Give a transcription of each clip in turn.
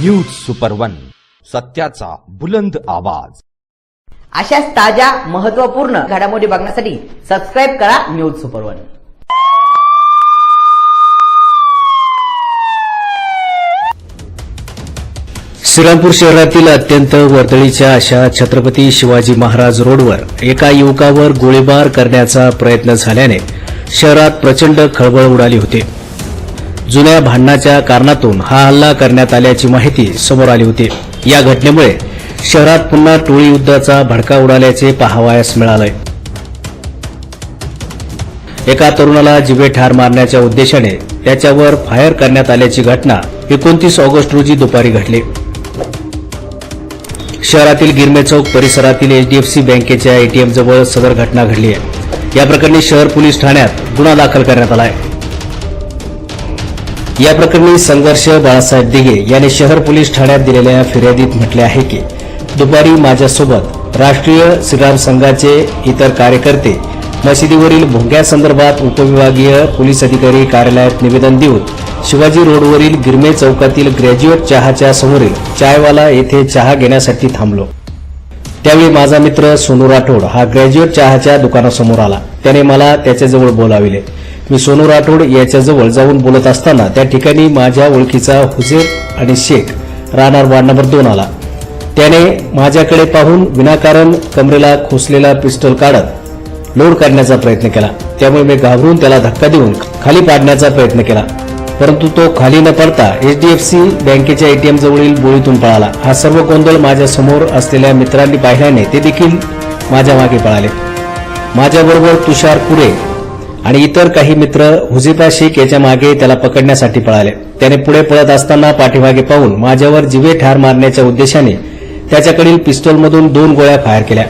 News super one सत्याचा बुलंद आवाज. अशाच ताज्या महत्त्वपूर्ण घडामोडी बघण्यासाठी सबस्क्राईब करा न्यूज सुपर वन श्रीरामपूर शहरातील अत्यंत वर्दळीच्या अशा छत्रपती शिवाजी महाराज रोडवर एका युवकावर गोळीबार करण्याचा प्रयत्न झाल्याने शहरात प्रचंड खळबळ उडाली होती. जुन्या भांडणाच्या कारणातून हा हल्ला करण्यात आल्याची माहिती समोर आली होती. या घटनेमुळे शहरात पुन्हा टोळी युद्धाचा भडका उडाल्याचे पाहावयास मिळालंय. एका तरुणाला जिवे ठार मारण्याच्या उद्देशाने त्याच्यावर फायर करण्यात आल्याची घटना एकोणतीस ऑगस्ट रोजी दुपारी घडली. शहरातील गिरमे चौक परिसरातील एचडीएफसी बँकेच्या एटीएम जवळ सदर घटना घडली आहे. या प्रकरणी शहर पोलीस ठाण्यात गुन्हा दाखल करण्यात आला आहे. या प्रकरणी संघर्ष बाळासाहेब दिघे यांनी शहर पोलीस ठाण्यात दिलेल्या फिर्यादीत म्हटले आहे की दुपारी माझ्यासोबत राष्ट्रीय श्रीराम संघाचे इतर कार्यकर्ते मशिदीवरील भोंग्यासंदर्भात उपविभागीय पोलीस अधिकारी कार्यालयात निवेदन देऊन शिवाजी रोडवरील गिरमे चौकातील ग्रॅज्युएट चहाच्या समोरील चायवाला येथे चहा घेण्यासाठी थांबलो. त्यावेळी माझा मित्र सोनू राठोड हा ग्रॅज्युएट चहाच्या दुकानासमोर आला. त्याने मला त्याच्याजवळ बोलाविले. मी सोनू राठोड याच्याजवळ जाऊन बोलत असताना त्या ठिकाणी माझ्या ओळखीचा हुसेन आणि शेख राहणार वार्ड नंबर दोन आला. त्याने माझ्याकडे पाहून विनाकारण कमरेला खोसलेला पिस्टल काढत लोड काढण्याचा प्रयत्न केला. त्यामुळे मी घाबरून त्याला धक्का देऊन खाली पाडण्याचा प्रयत्न केला. परंतु तो खाली न पडता एचडीएफसी बँकेच्या एटीएम जवळील बोळीतून पळाला. हा सर्व गोंधळ माझ्यासमोर असलेल्या मित्रांनी पाहिल्याने ते देखील माझ्या मागे पळाले. माझ्याबरोबर तुषार कुरे आणि इतर काही मित्र हुजिफा शेख याच्या मागे त्याला पकडण्यासाठी पळाले. त्याने पुढे पळत असताना पाठीमागे पाहून माझ्यावर जिवे ठार मारण्याच्या उद्देशाने त्याच्याकडील पिस्तोलमधून दोन गोळ्या फायर केल्या.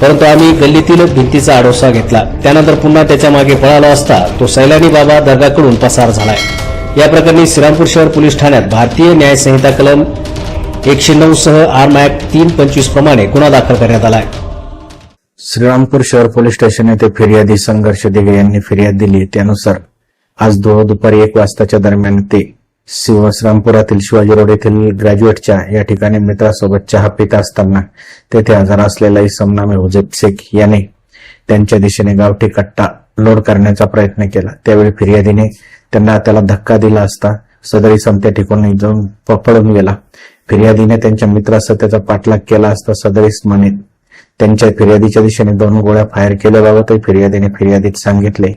परंतु आम्ही गल्लीतील भिंतीचा आडोसा घेतला. त्यानंतर पुन्हा त्याच्यामागे पळाला असता तो सैलानी बाबा दर्गाकडून पसार झालाय. या प्रकरणी श्रीरामपूर शहर पोलीस ठाण्यात भारतीय न्याय संहिता कलम एकशे नऊ सह आर्म ऍक्ट तीन पंचवीस प्रमाणे गुन्हा दाखल करण्यात आला आहे श्रीरामपूर शहर पोलीस स्टेशन येथे फिर्यादी संघर्ष दिघे यांनी फिर्याद दिली. त्यानुसार आज दो दुपारी एक वाजताच्या दरम्यान ते श्रीरामपुरातील शिवाजी रोड येथील ग्रॅज्युएटच्या या ठिकाणी मित्रासोबत चहा पित असताना तेथे आजार असलेला इसमनामे हुजेब शेख याने त्यांच्या दिशेने गावठी कट्टा लोड करण्याचा प्रयत्न केला. त्यावेळी फिर्यादीने त्यांना त्याला धक्का दिला असता सदरी समत्या ठिकाणी जाऊन प- पळून गेला. फिर्यादीने त्यांच्या मित्रासह त्याचा पाठलाग केला असता सदर इसमाने त्यांच्या फिर्यादीच्या दिशेने दोन गोळ्या फायर केल्याबाबतही फिर्यादीने फिर्यादीत सांगितले.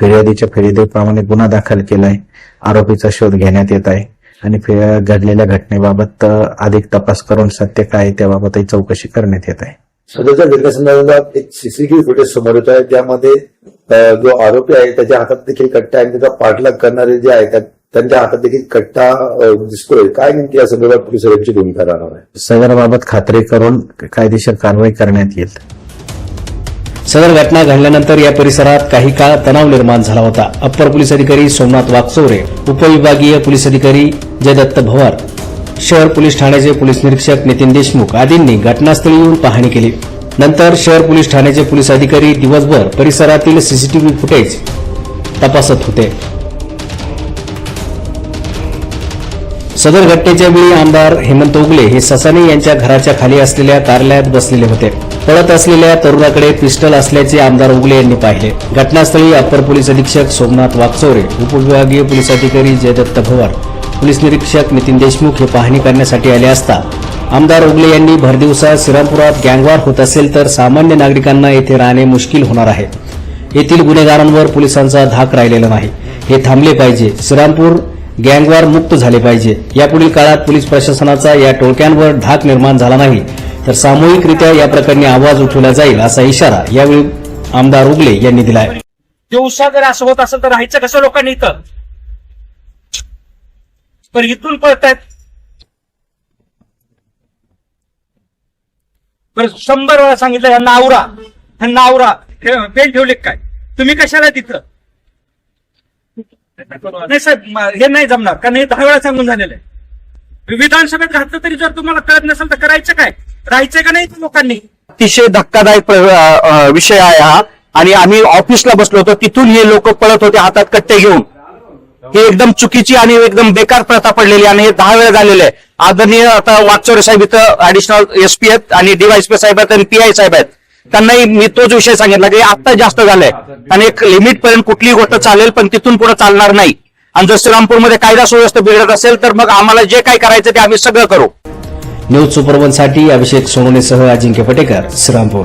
फिर्यादीच्या फिर्यादीप्रमाणे गुन्हा दाखल केलाय. आरोपीचा शोध घेण्यात येत आहे. आणि घडलेल्या घटनेबाबत अधिक तपास करून सत्य काय त्याबाबतही चौकशी करण्यात येत आहे. सध्याच्या घटनेसंदर्भात एक सीसीटीव्ही फुटेज समोर येत आहे. त्यामध्ये जो आरोपी आहे त्याच्या हातात देखील कट्टा आहे. आणि त्याचा पाठलाग करणारे जे आहेत त्यांच्या हातात देखील कट्टा दिसतोय. काय नेमकी या संदर्भात पोलिसांची भूमिका राहणार आहे? सदरबाबत खात्री करून कायदेशीर कारवाई करण्यात येईल. सदर घटना घडल्यानंतर या परिसरात काही काळ तणाव निर्माण झाला होता. अप्पर पोलीस अधिकारी सोमनाथ वाकचोरे उपविभागीय पोलीस अधिकारी जयदत्त भवार शहर पोलीस ठाण्याचे पोलीस निरीक्षक नितीन देशमुख आदींनी घटनास्थळी येऊन पाहणी केली. नंतर शहर पोलीस ठाण्याचे पोलीस अधिकारी दिवसभर परिसरातील सीसीटीव्ही फुटेज तपासत होते. सदर घटनेच्या वेळी आमदार हेमंत उगले हे ससाने यांच्या घराच्या खाली असलेल्या कार्यालयात बसलेले होते. पळत असलेल्या तरुणाकडे पिस्टल असल्याचे आमदार उगले यांनी पाहिले. घटनास्थळी अप्पर पोलीस अधीक्षक सोमनाथ वागचौरे उपविभागीय पोलीस अधिकारी जयदत्त भवार पोलीस निरीक्षक नितीन देशमुख हे पाहणी करण्यासाठी आले असता आमदार उगले यांनी भरदिवसा श्रीरामपुरात गँगवार होत असेल तर सामान्य नागरिकांना येथे राहणे मुश्किल होणार आहे. येथील गुन्हेगारांवर पोलिसांचा धाक राहिलेला नाही. हे थांबले पाहिजे. श्रीरामपूर गँगवार मुक्त झाले पाहिजे. यापुढील काळात पोलीस प्रशासनाचा या टोळक्यांवर धाक निर्माण झाला नाही तर सामूहिकरित्या या प्रकरणी आवाज उठवला जाईल असा इशारा यावेळी आमदार उगले यांनी दिलाय. दिवसा जर असं होत असेल तर राहायचं कसं लोकांनी इथं? पण इथून पळतायत. बरं शंभर वेळा सांगितलं नावरा आवरा ह्यांना आवरा. ठेवले काय? तुम्ही कशाला तिथं? नाही साहेब हे नाही जमणार कारण हे दहा वेळा सांगून झालेलं आहे. विधानसभेत घातलं तरी जर तुम्हाला कळत नसेल तर करायचं काय? राहायचं का नाही लोकांनी? अतिशय धक्कादायक विषय आहे हा. आणि आम्ही ऑफिसला बसलो होतो तिथून हे लोक पळत होते हातात कट्टे घेऊन. हे एकदम चुकीची आणि एकदम बेकार प्रथा पडलेली आणि हे दहा वेळा झालेलं आहे. आदरणीय आता वाकचौरे साहेब इथं ऍडिशनल एसपी आहेत आणि डीवायसपी साहेब आहेत आणि पीआय साहेब आहेत. त्यांनाही मी तोच विषय सांगितला की आता जास्त झालंय. आणि एक लिमिट पर्यंत कुठलीही गोष्ट चालेल पण तिथून पुढे चालणार नाही. आणि जर श्रीरामपूरमध्ये कायदा सुव्यवस्था बिघडत असेल तर मग आम्हाला जे काही करायचं ते आम्ही सगळं करू. न्यूज सुपरवनसाठी अभिषेक सोनवणेसह अजिंक्य पटेकर श्रीरामपूर.